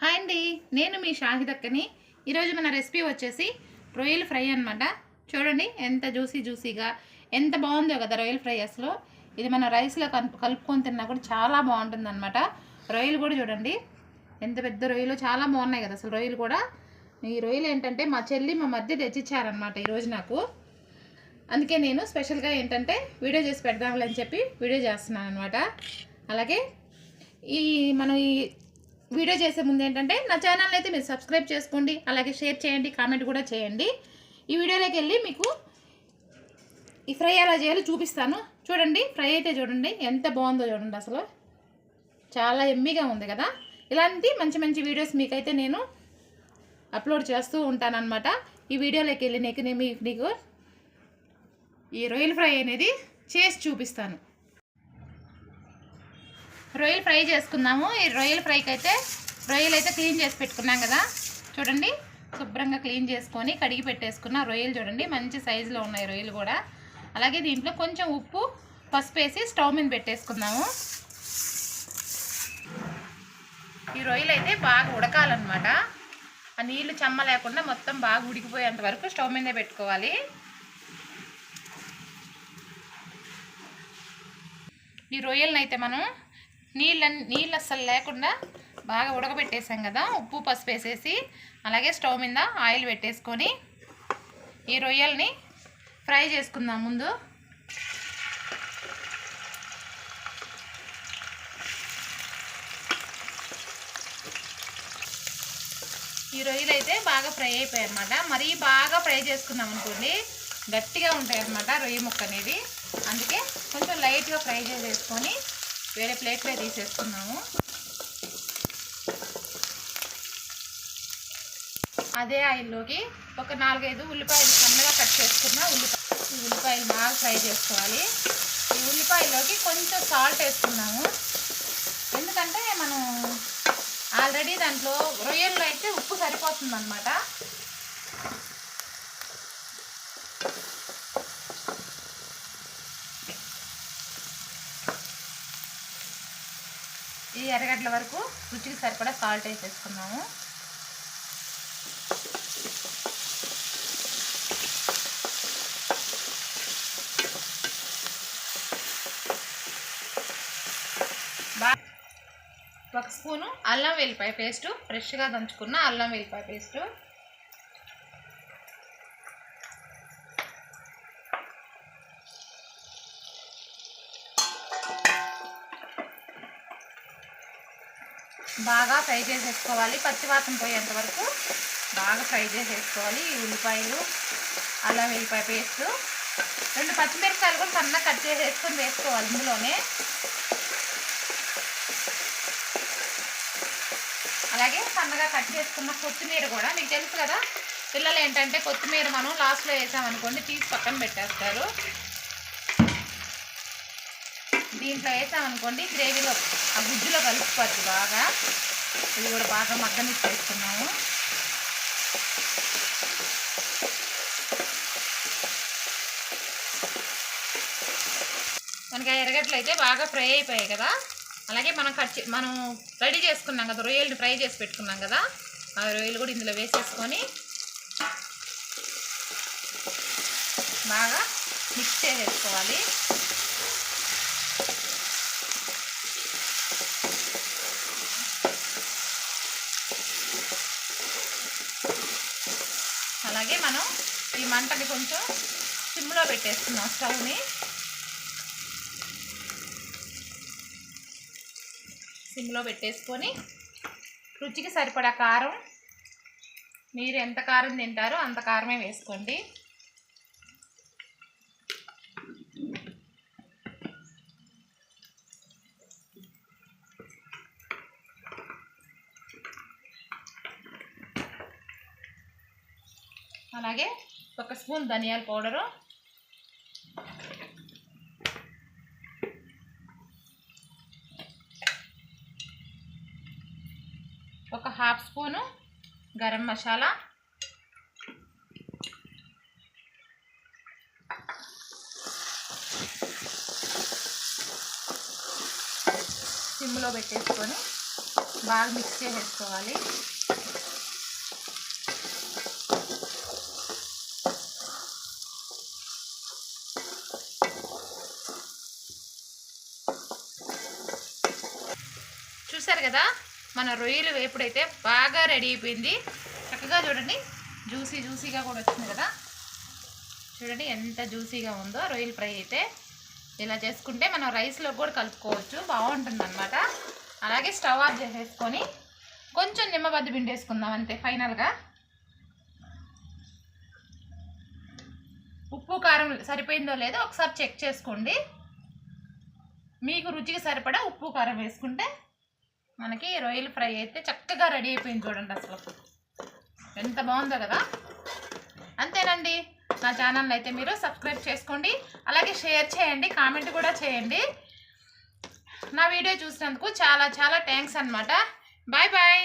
Hi అండి నేను మీ షాహిదక్కని ఈరోజు మన రెసిపీ వచ్చేసి రొయ్యల ఫ్రై అన్నమాట. చూడండి ఎంత జ్యూసీ జ్యూసీగా ఎంత బాగుందో కదా రొయ్యల ఫ్రై అసలు. ఇది మన రైస్లో కలుపు కలుపుకొని తిన్నా కూడా చాలా బాగుంటుంది అనమాట రొయ్యలు కూడా చూడండి ఎంత పెద్ద రొయ్యలు చాలా బాగున్నాయి కదా అసలు రొయ్యలు కూడా. ఈ రొయ్యలు ఏంటంటే మా చెల్లి మా మధ్య తెచ్చిచ్చారనమాట ఈరోజు నాకు. అందుకే నేను స్పెషల్గా ఏంటంటే వీడియో చేసి పెడదాంలే అని చెప్పి వీడియో చేస్తున్నాను అనమాట అలాగే ఈ మనం ఈ వీడియో చేసే ముందు ఏంటంటే నా ఛానల్ అయితే మీరు సబ్స్క్రైబ్ చేసుకోండి అలాగే షేర్ చేయండి కామెంట్ కూడా చేయండి. ఈ వీడియోలోకి వెళ్ళి మీకు ఈ ఫ్రై ఎలా చేయాలో చూపిస్తాను. చూడండి ఫ్రై అయితే చూడండి ఎంత బాగుందో చూడండి అసలు. చాలా ఎమ్మీగా ఉంది కదా. ఇలాంటి మంచి మంచి వీడియోస్ మీకైతే నేను అప్లోడ్ చేస్తూ ఉంటానన్నమాట. ఈ వీడియోలోకి వెళ్ళి నీకు నేను మీకు నీకు ఈ రొయ్యల ఫ్రై అనేది చేసి చూపిస్తాను. రొయ్యలు ఫ్రై చేసుకుందాము. ఈ రొయ్యల ఫ్రైకి అయితే రొయ్యలు అయితే క్లీన్ చేసి పెట్టుకున్నాం కదా. చూడండి శుభ్రంగా క్లీన్ చేసుకొని కడిగి పెట్టేసుకున్న రొయ్యలు చూడండి. మంచి సైజులో ఉన్నాయి రొయ్యలు కూడా. అలాగే దీంట్లో కొంచెం ఉప్పు పసుపు వేసి స్టవ్ మీద పెట్టేసుకుందాము. ఈ రొయ్యలు అయితే బాగా ఉడకాలన్నమాట. ఆ నీళ్ళు చెమ్మ లేకుండా మొత్తం బాగా ఉడికిపోయేంత వరకు స్టవ్ మీదే పెట్టుకోవాలి. ఈ రొయ్యలను అయితే మనం నీళ్ళ నీళ్ళు అస్సలు లేకుండా బాగా ఉడకబెట్టేసాం కదా. ఉప్పు పసుపు వేసేసి అలాగే స్టవ్ మీద ఆయిల్ పెట్టేసుకొని ఈ రొయ్యల్ని ఫ్రై చేసుకుందాం ముందు. ఈ రొయ్యలు అయితే బాగా ఫ్రై అయిపోయాయి అనమాట మరీ బాగా ఫ్రై చేసుకున్నాం అనుకోండి గట్టిగా ఉంటాయి అనమాట రొయ్య ముక్క అనేది అందుకే కొంచెం లైట్గా ఫ్రై చేసేసుకొని వేరే ప్లేట్లో తీసేసుకున్నాము. అదే ఆయిల్లోకి ఒక నాలుగైదు ఉల్లిపాయలు సన్నగా కట్ చేసుకున్న ఉల్లిపాయ ఈ ఉల్లిపాయలు బాగా ఫ్రై చేసుకోవాలి. ఈ ఉల్లిపాయలోకి కొంచెం సాల్ట్ వేసుకున్నాము. ఎందుకంటే మనం ఆల్రెడీ దాంట్లో రొయ్యల్లో అయితే ఉప్పు సరిపోతుంది అనమాట ఈ ఎర్రగడ్డల వరకు రుచికి సరిపడా సాల్ట్ వేసేసుకున్నాము. బా ఒక స్పూను అల్లం వెల్లిపాయ పేస్టు ఫ్రెష్గా దంచుకున్న అల్లం వెల్లిపాయ పేస్టు. బాగా ఫ్రై చేసేసుకోవాలి. పచ్చివాసన పోయేంత వరకు బాగా ఫ్రై చేసేసుకోవాలి. ఈ ఉల్లిపాయలు అల్లం వెల్లిపాయ పేస్ట్ రెండు పచ్చిమిరపకాయలు కూడా సన్నగా కట్ చేసేసుకొని వేసుకోవాలి ఇందులోనే. అలాగే సన్నగా కట్ చేసుకున్న కొత్తిమీర కూడా మీకు తెలుసు కదా పిల్లలు ఏంటంటే కొత్తిమీర మనం లాస్ట్లో వేసామనుకోండి తీసి పక్కన పెట్టేస్తారు. దీంట్లో వేసామనుకోండి గ్రేవీలో ఆ గుజ్జులో కలుపుకోవచ్చు బాగా. ఇది కూడా బాగా మగ్గనిచ్చేస్తున్నాము మనకి ఆ ఎరగట్లయితే అయితే బాగా ఫ్రై అయిపోయాయి కదా. అలాగే మనం కట్ మనం రెడీ చేసుకున్నాం కదా రొయ్యలు ఫ్రై చేసి పెట్టుకున్నాం కదా. ఆ రొయ్యలు కూడా ఇందులో వేసేసుకొని బాగా మిక్స్ చేసేసుకోవాలి. అలాగే మనం ఈ మంటని కొంచెం సిమ్లో పెట్టేస్తున్నాం స్టవ్ని. సిమ్లో పెట్టేసుకొని రుచికి సరిపడా కారం. మీరు ఎంత కారం తింటారో అంత కారమే వేసుకోండి. అలాగే ఒక స్పూన్ ధనియాల పౌడరు. ఒక హాఫ్ స్పూను గరం మసాలా. సిమ్లో పెట్టేసుకొని బాగా మిక్స్ చేసేసుకోవాలి. చూసారు కదా మన రొయ్యలు వేపుడైతే బాగా రెడీ అయిపోయింది చక్కగా చూడండి జ్యూసీ జ్యూసీగా కూడా వచ్చింది కదా. చూడండి ఎంత జ్యూసీగా ఉందో రొయ్యలు ఫ్రై అయితే. ఇలా చేసుకుంటే మనం రైస్లో కూడా కలుపుకోవచ్చు బాగుంటుంది అనమాట అలాగే స్టవ్ ఆఫ్ చేసేసుకొని కొంచెం నిమ్మబద్ద పిండేసుకుందాం అంతే ఫైనల్గా ఉప్పు కారం సరిపోయిందో లేదో ఒకసారి చెక్ చేసుకోండి. మీకు రుచికి సరిపడా ఉప్పు కారం వేసుకుంటే మనకి రొయ్యల ఫ్రై అయితే చక్కగా రెడీ అయిపోయింది చూడండి అసలు. ఎంత బాగుందో కదా. అంతేనండి. నా ఛానల్ అయితే మీరు సబ్స్క్రైబ్ చేసుకోండి. అలాగే షేర్ చేయండి కామెంట్ కూడా చేయండి. నా వీడియో చూసినందుకు చాలా చాలా థ్యాంక్స్ అనమాట బాయ్ బాయ్.